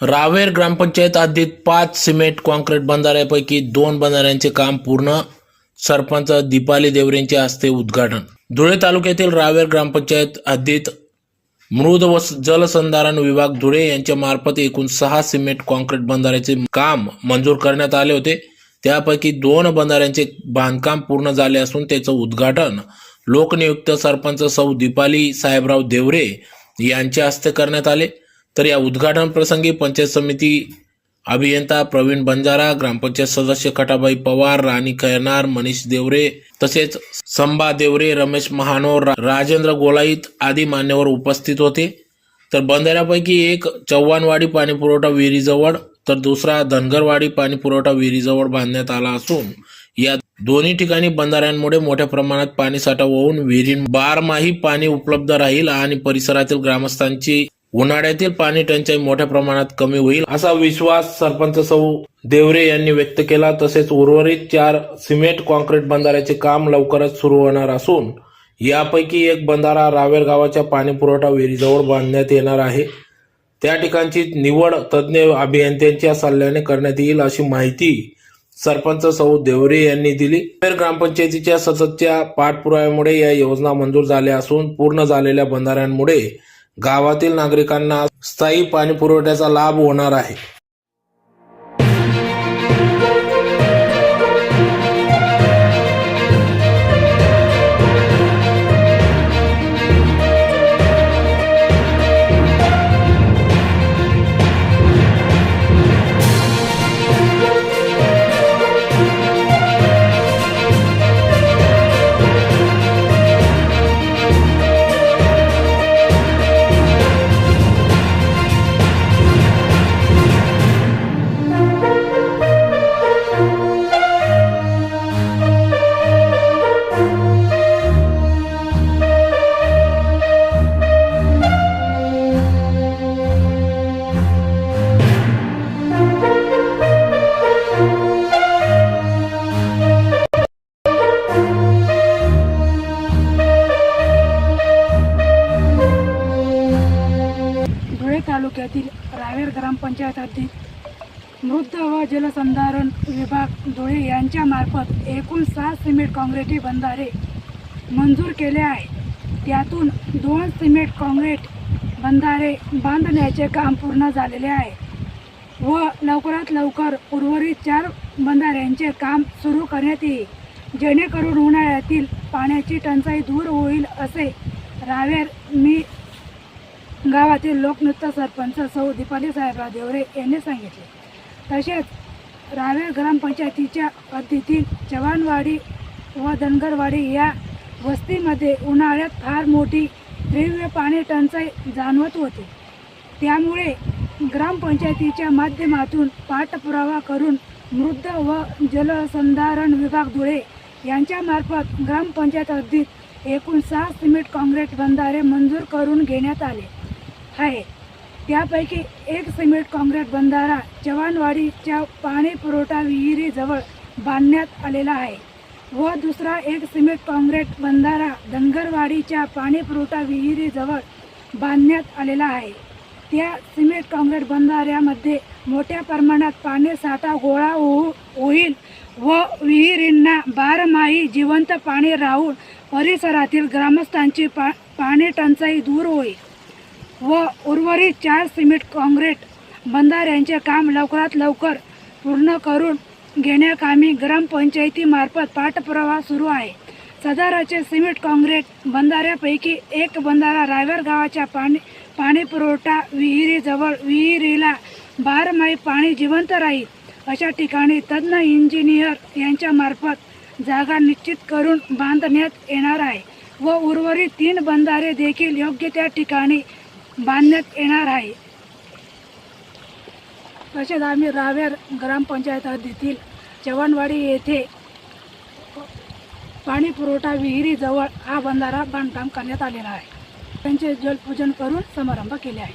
रावेर ग्रामपंचायत हद्दीत पाच cement concrete बंधाऱ्यापैकी दोन बंधाऱ्यांचे काम पूर्ण सरपंच दीपाली देवरेंचे हस्ते उद्घाटन. धुळे तालुक्यातील रावेर ग्रामपंचायत हद्दीत मृद व जलसंधारण विभाग धुळे यांच्या मार्फत एकूण सहा सिमेंट कॉन्क्रीट बंधाऱ्याचे काम मंजूर करण्यात आले होते. त्यापैकी दोन बंधाऱ्यांचे बांधकाम पूर्ण झाले असून त्याचं उद्घाटन लोकनियुक्त सरपंच सौ दीपाली साहेबराव देवरे यांच्या हस्ते करण्यात आले. तर या उद्घाटन प्रसंगी पंचायत समिती अभियंता प्रवीण बंजारा ग्रामपंचायत सदस्य कटाबाई पवार राणी खैरनार मनीष देवरे तसेच संभा देवरे रमेश महानोर राजेंद्र गोलाईत आदी मान्यवर उपस्थित होते. तर बंधाऱ्यापैकी एक चव्हाणवाडी पाणीपुरवठा विहिरीजवळ तर दुसरा धनगरवाडी पाणीपुरवठा विहिरीजवळ बांधण्यात आला असून या दोन्ही ठिकाणी बंधाऱ्यांमुळे मोठ्या प्रमाणात पाणी साठा होऊन विहिरी बारमाही पाणी उपलब्ध राहील आणि परिसरातील ग्रामस्थांची उन्हाळ्यातील पाणी टंचाई मोठ्या प्रमाणात कमी होईल असा विश्वास सरपंच सौ देवरे यांनी व्यक्त केला. तसेच उर्वरित चार सिमेंट कॉन्क्रीट बंधाऱ्याचे काम लवकरच सुरू होणार असून यापैकी एक बंधारा रावेर गावाच्या पाणीपुरवठा विहिरीजवळ बांधण्यात येणार आहे. त्या ठिकाणची निवड तज्ज्ञ अभियंत्यांच्या सल्ल्याने करण्यात येईल अशी माहिती सरपंच सौ देवरे यांनी दिली. तर ग्रामपंचायतीच्या सततच्या पाठपुराव्यामुळे या योजना मंजूर झाल्या असून पूर्ण झालेल्या बंधाऱ्यांमुळे गावातील नागरिकांना स्थायी पाणी पुरवठ्याचा लाभ होणार आहे. ग्रामपंचायत हद्दीत मृद व जलसंधारण विभाग धुळे यांच्यामार्फत एकूण सहा सिमेंट काँग्रेटी बंधारे मंजूर केले आहे त्यातून दोन सिमेंट काँग्रेट बंधारे बांधण्याचे काम पूर्ण झालेले आहे व लवकरात लवकर उर्वरित चार बंधाऱ्यांचे काम सुरू करण्यात येईल. जेणेकरून उन्हाळ्यातील पाण्याची टंचाई दूर होईल असे रावेर मी गावातील लोकनृत्य सरपंच सौ दीपाली साहेबराव देवरे यांनी सांगितले. तसेच रावेर ग्रामपंचायतीच्या हद्दीतील चव्हाणवाडी व धनगरवाडी या वस्तीमध्ये उन्हाळ्यात फार मोठी तीव्र पाणी टंचाई जाणवत होती. त्यामुळे ग्रामपंचायतीच्या माध्यमातून पाठपुरावा करून मृद व जलसंधारण विभाग धुळे यांच्यामार्फत ग्रामपंचायत हद्दीत एकूण सहा सिमेंट काँक्रीट बंधारे मंजूर करून घेण्यात आले. आहे. त्यापैकी एक सिमेंट काँक्रीट बंधारा जवानवाडीच्या पाणी पुरवठा विहिरीजवळ बांधण्यात आलेला आहे व दुसरा एक सिमेंट काँक्रीट बंधारा धनगरवाडीच्या पाणी पुरवठा विहिरीजवळ बांधण्यात आलेला आहे. त्या सिमेंट काँक्रीट बंधाऱ्यामध्ये मोठ्या प्रमाणात पाणी साठा गोळा होऊ होईल व विहिरींना बारमाही जिवंत पाणी राहून परिसरातील ग्रामस्थांची पा पाणी टंचाई दूर होईल. व उर्वरित चार सिमेंट काँक्रीट बंधाऱ्यांचे काम लवकरात लवकर पूर्ण करून घेण्याकामी ग्रामपंचायतीमार्फत पाठपुरावा सुरू आहे. सदाराचे सिमेंट काँक्रीट बंधाऱ्यापैकी एक बंधारा रायवर गावाच्या पाणी पाणी पुरवठा विहिरीजवळ विहिरीला बारमाही पाणी जिवंत राहील अशा ठिकाणी तज्ज्ञ इंजिनियर यांच्यामार्फत जागा निश्चित करून बांधण्यात येणार आहे. व उर्वरित तीन बंधारे देखील योग्य त्या ठिकाणी बांधण्यात येणार आहे. तसेच आम्ही रावेर ग्रामपंचायत हद्दीतील चव्हाणवाडी येथे पाणी पुरवठा विहिरीजवळ हा बंधारा बांधकाम करण्यात आलेला आहे. त्यांचे जलपूजन करून समारंभ केले आहे